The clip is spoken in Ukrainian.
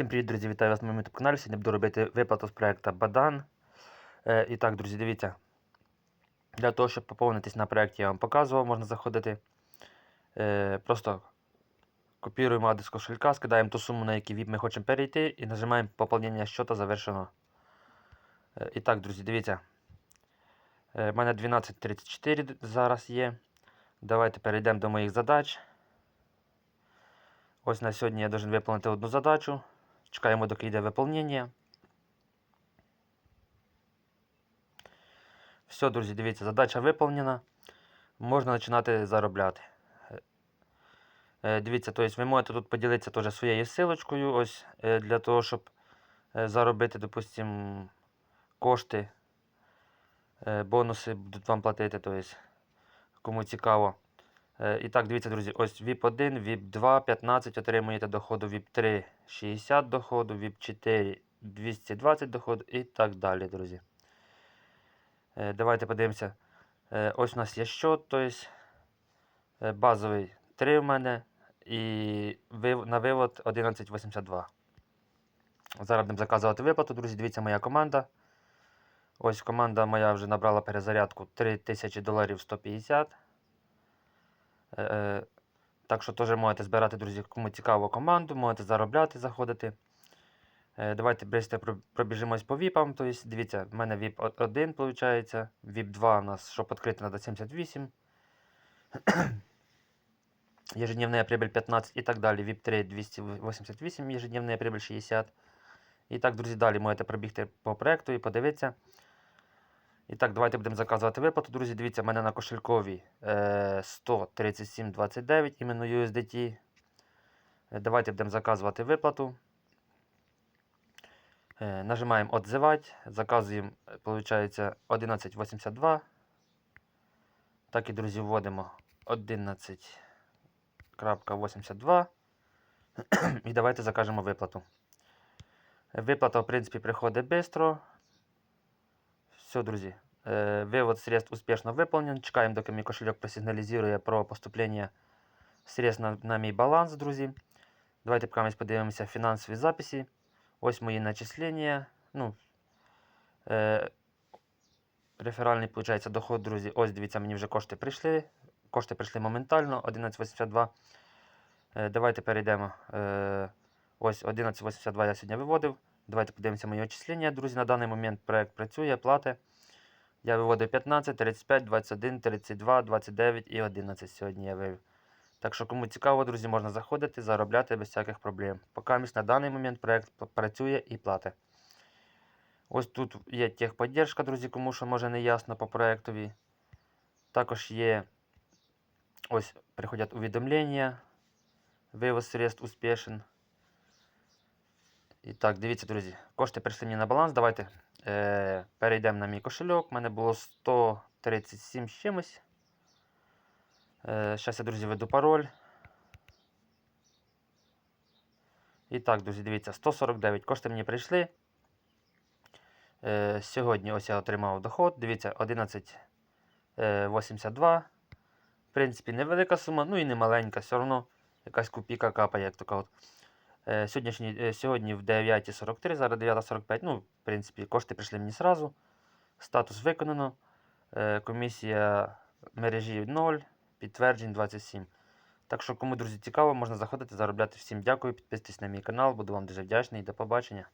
Всім привіт, друзі! Вітаю вас на моєму каналі. Сьогодні буду робити виплату з проекту Бадан. Е, і так, друзі, дивіться. Для того, щоб поповнитись на проєкті, я вам показував, можна заходити. Е, просто копіруємо адрес кошелька, скидаємо ту суму, на VIP ми хочемо перейти, і нажимаємо поповнення щота завершено. Е, і так, друзі, дивіться. У мене 12.34 зараз є. Давайте перейдемо до моїх задач. Ось на сьогодні я должен виконати одну задачу. Чекаємо, доки йде виповнення. Все, друзі, дивіться, задача виповнена. Можна починати заробляти. Е, Дивіться, тобто ви можете тут поділитися теж своєю силочкою, ось е, для того, щоб е, заробити, допустим, кошти. Бонуси будуть вам платити, тобто, кому цікаво. Е, І так, дивіться, друзі, ось VIP 1, VIP 2, 15 отримуєте доходу, VIP 3 60 доходу, VIP 4 220 доходу і так далі, друзі. Е, Давайте подивимося. Е, Ось у нас є счет, тобто базовий 3 в мене і на вивод 1182. Зараз будемо заказувати виплату, друзі. Дивіться, моя команда. Ось команда моя вже набрала перезарядку 3000 доларів 150. Е, е, Так що теж можете збирати, друзі, кому цікаво команду, можете заробляти, заходити. Е, Давайте швидко пробіжимось по віпам. Тобто, дивіться, в мене VIP 1, виходить. VIP 2 у нас, щоб відкрити, треба 78. Ежедневная прибыль 15 і так далі. VIP 3 288, ежедневная прибыль 60. І так, друзі, далі можете пробігти по проекту і подивитися. І так, давайте будемо заказувати виплату. Друзі, дивіться, в мене на кошельковій е, 137,29, іменно USDT. Е, Давайте будемо заказувати виплату. Е, Нажимаємо «Отзивати», заказуємо, виходить, 11,82. Так і, друзі, вводимо 11.82. І давайте закажемо виплату. Виплата, в принципі, приходить швидко. Все, друзі. Э, Вывод средств успешно выполнен. Чекаємо, доки мій кошельок просигналізує про поступлення средств на, на мій баланс, друзі. Давайте поки подивимося фінансові записи. Ось мої начислення. Ну, е, реферальний, виходить, доход, друзі. Ось, дивіться, мені вже кошти прийшли. Кошти прийшли моментально. 1182. Е, давайте перейдемо. Е, ось 1182 я сьогодні виводив. Давайте подивимося мої очислення. Друзі, на даний момент проект працює, плати. Я виводив 15, 35, 21, 32, 29 і 11 сьогодні я вивів. Так що, кому цікаво, друзі, можна заходити, заробляти без всяких проблем. Поки місь на даний момент проект працює і платить. Ось тут є техподдержка, друзі, кому що може не ясно по проектові. Також є ось приходять увідомлення. Вивоз средств успішен. І так, дивіться, друзі, кошти прийшли мені на баланс. Давайте е, перейдемо на мій кошельок. У мене було 137 з чимось. Е, я, друзі, веду пароль. І так, друзі, дивіться, 149 кошти мені прийшли. Е, сьогодні ось я отримав доход. Дивіться, 11,82. В принципі, невелика сума, ну і не маленька, все одно якась копійка капає, як така от. Е, е, сьогодні в 9.43, зараз 9.45. Ну, в принципі, кошти прийшли мені зразу. Статус виконано. Е, Комісія мережі 0, підтверджень 27. Так що, кому, друзі, цікаво, можна заходити, заробляти. Всім дякую, підписуйтесь на мій канал, буду вам дуже вдячний. До побачення.